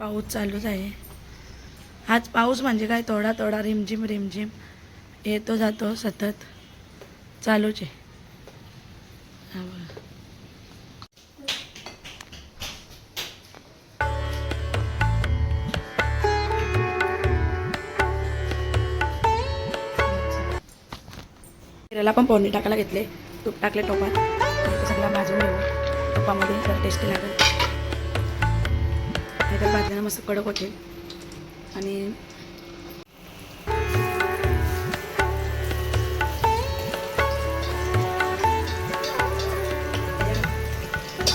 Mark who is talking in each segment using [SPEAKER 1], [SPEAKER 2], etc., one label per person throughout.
[SPEAKER 1] पाऊस चालूच आहे. आज पाऊस म्हणजे काय? थोडा थोडा रिमझिम रिमझिम. येतो जातो सतत. चालूच आहे. हा पण फोडणी टाकायला घेतले. तूप टाकले टोपात. सगळं भाजून घेऊ. तुपामध्ये तर टेस्टी लागेल. तर भाजल्यानं मस्त कडक होते आणि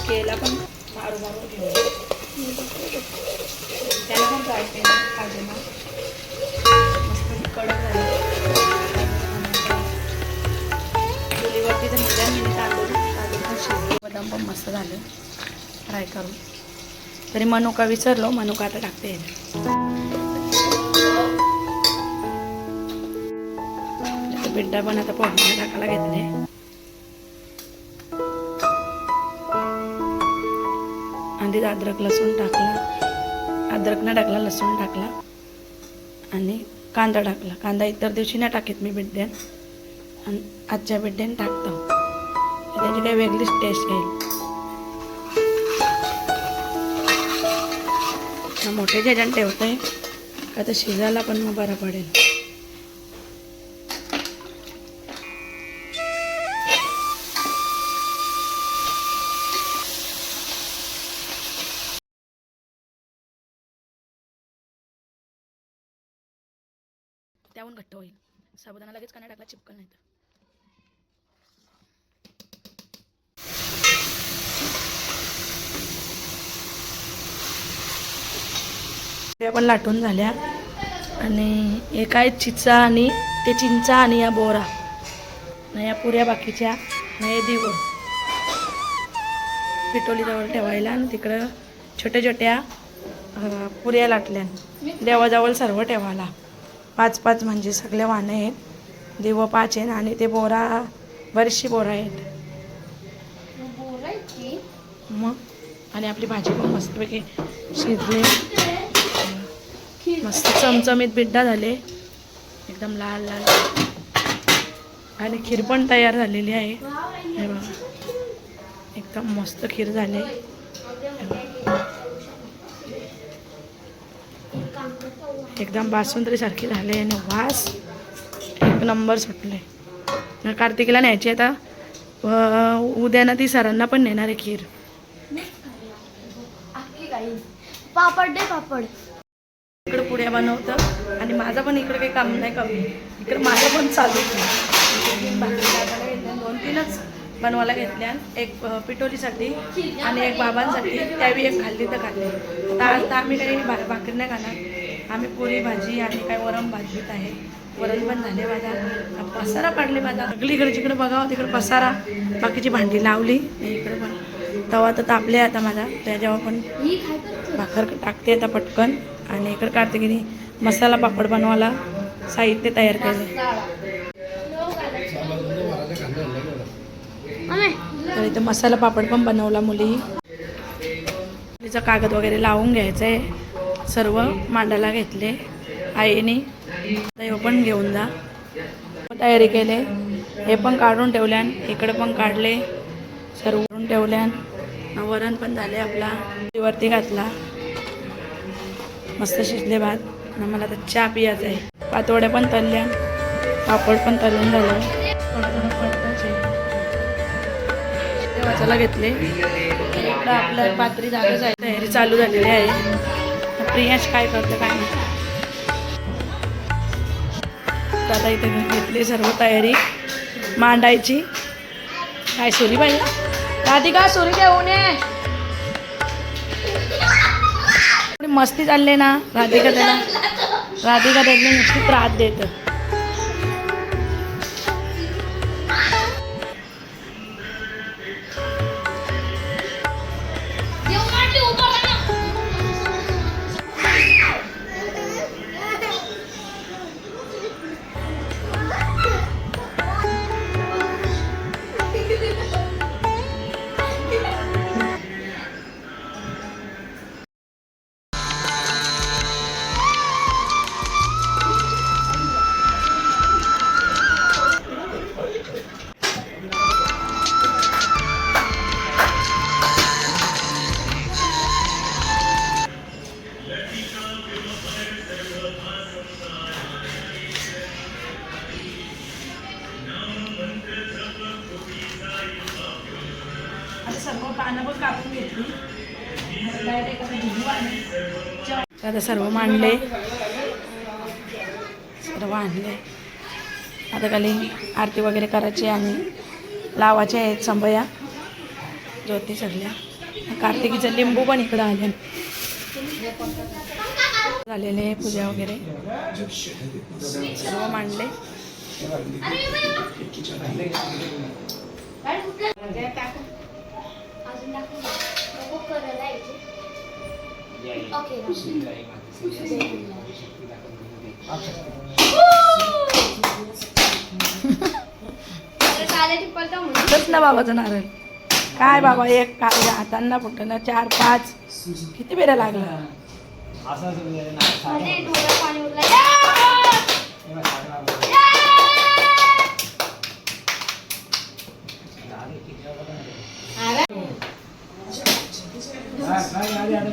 [SPEAKER 1] केला पण मारू मारू घेऊ त्याला पण ट्राय केला भाजून मस्त कडक झालं. चुलीवरती तर मिडियम मिनिट तांदूळ तांदूळ पण शिजले. बदाम पण मस्त झालं. फ्राय करून. तरी मनुका विसरलो मनुका आता टाकते बिड्डा पण आता फोडणीला टाकायला घेतले आधी अद्रक लसूण टाकला. अद्रक न टाकला लसूण टाकला. आणि कांदा टाकला. कांदा इतर दिवशी नाही टाकीत मी बिड्ड्यान आणि आजच्या बिड्ड्याने टाकतो. त्याची काही वेगळीच टेस्ट येईल. मोठे ज्याच्यानं ठेवतंय. का तर शिजायला पण मग बरं पडेल. त्याहून घट्ट होईल. साबुदाणा लगेच कांदा टाकला चिपकल नाही तर पण लाटून झाल्या. आणि एका आहे चिचा आणि ते चिंचा आणि या बोरा. न या पुऱ्या बाकीच्या न हे दिवं. पिटोलीजवळ ठेवायला आणि तिकडं छोट्या छोट्या पुऱ्या लाटल्या. देवाजवळ सर्व ठेवायला. पाच पाच म्हणजे सगळे वाणे आहेत. दिवं पाच आहेत आणि ते बोरा बरीचशी बोरा आहेत. मग? आणि आपली भाजी पण मस्तपैकी शिजली. मस्त चमचमीत बिड्डा झाले. एकदम लाल लाल. आणि खीर पण तयार झालेली आहे. हे बघा. एकदम मस्त खीर झाले. एकदम बासुंदरीसारखी झाले आणि वास एक नंबर सुटले. कार्तिकीला न्यायची आता. उद्या ना ती सरांना पण नेणार आहे खीर.
[SPEAKER 2] पापड दे पापड.
[SPEAKER 1] इकडे बनवतं. आणि माझं पण इकडे काही काम नाही कमी. इकडे माझं पण चालू. भाकरी दोन तीनच बनवायला घेतल्या. एक पिटोरीसाठी आणि एक बाबांसाठी. त्यावेळी एक खाल्ली तर खाल्ली. आता तर आम्ही काही भा भाकरी नाही खाणार. आम्ही पुरी भाजी आणि काय वरण भाजीत आहे. वरण पण झाले माझा पसारा पाडले माझा. सगळीकडे जिकडे बघावं तिकडे पसारा. बाकीची भांडी लावली. इकडे पण. तवा तर तापले आता माझा. त्याच्यावर पण भाकर टाकते आता पटकन. आणि इकडे कार्तिकीने मसाला पापड बनवायला साहित्य तयार केले. तर इथं मसाला पापड पण बनवला मुली. तिचा कागद वगैरे लावून घ्यायचं आहे सर्व मांडायला घेतले. आईने ह्यो पण घेऊन जा. तयारी केले. हे पण काढून ठेवल्यान इकडे पण काढले. सर्व ठेवल्यान वरण पण झाले आपला. वरती घातला. मस्त शिजले भात. आणि मला आता चहा पियाचा आहे. पातोड्या पण तळल्या. पापड पण तळून झालं. वाचायला घेतले. इकडं आपलं पात्री जागा जाय तयारी चालू झालेली आहे. प्रियाश काय करतं काय नाही आता इथे घेतली सर्व तयारी. मांडायची. काय सुरी पाहिजे राधिका सुरी घेऊन ये. मस्ती चालले ना राधिका त्याला राधिका त्याला नुसती त्रास देतं. पानं पण कापून घेतली. Direct आता सर्व मांडले. सर्व आणले. आता खाली आरती वगैरे करायची आणि लावाचे आहेत संभया. ज्योती सगळ्या. कार्तिकीचं लिंबू पण इकडं आले. झालेले पूजा वगैरे. सर्व मांडले.
[SPEAKER 2] अजून ना.
[SPEAKER 1] ना बाबाचं नारळ. काय बाबा एक काय हातांना फुटला चार पाच. किती बेऱ्या लागला?
[SPEAKER 2] अरे डोळ्यात पाणी उरलं.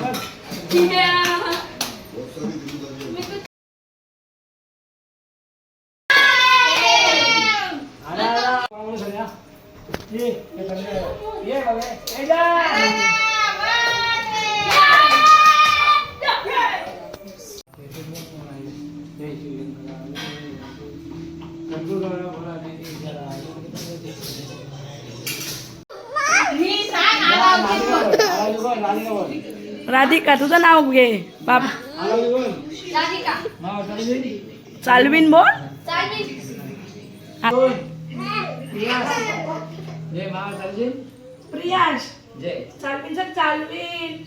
[SPEAKER 1] राधिका. तुझं नाव घे. बाबा.
[SPEAKER 2] राधिका.
[SPEAKER 1] चालवीन बोल. प्रियांश. चालवीन सर चालवीन.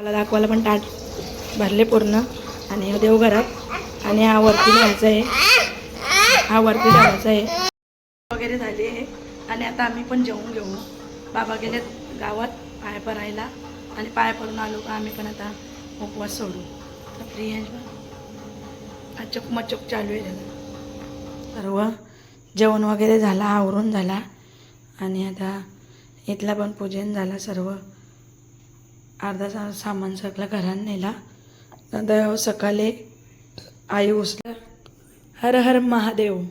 [SPEAKER 1] मला दाखवायला पण ताट भरले पूर्ण. आणि हे देवघरात. आणि हा वरती घ्यायचा आहे. हा वरती ठेवायचा आहे. वगैरे झाली आहे. आणि आता आम्ही पण जेवून घेऊ. बाबा गेलेत गावात पाय पडायला. आणि पाय पडून आलो का आम्ही पण आता उपवास सोडू. तर प्रियांश अचूक मचूक चालू आहे त्याला सर्व जेवण वगैरे झाला आवरून झाला. आणि आता इथला पण पूजन झाला सर्व. अर्धा सा सामान सगळं घरात नेला. नंतर सकाळी आई उसला हर हर महादेव.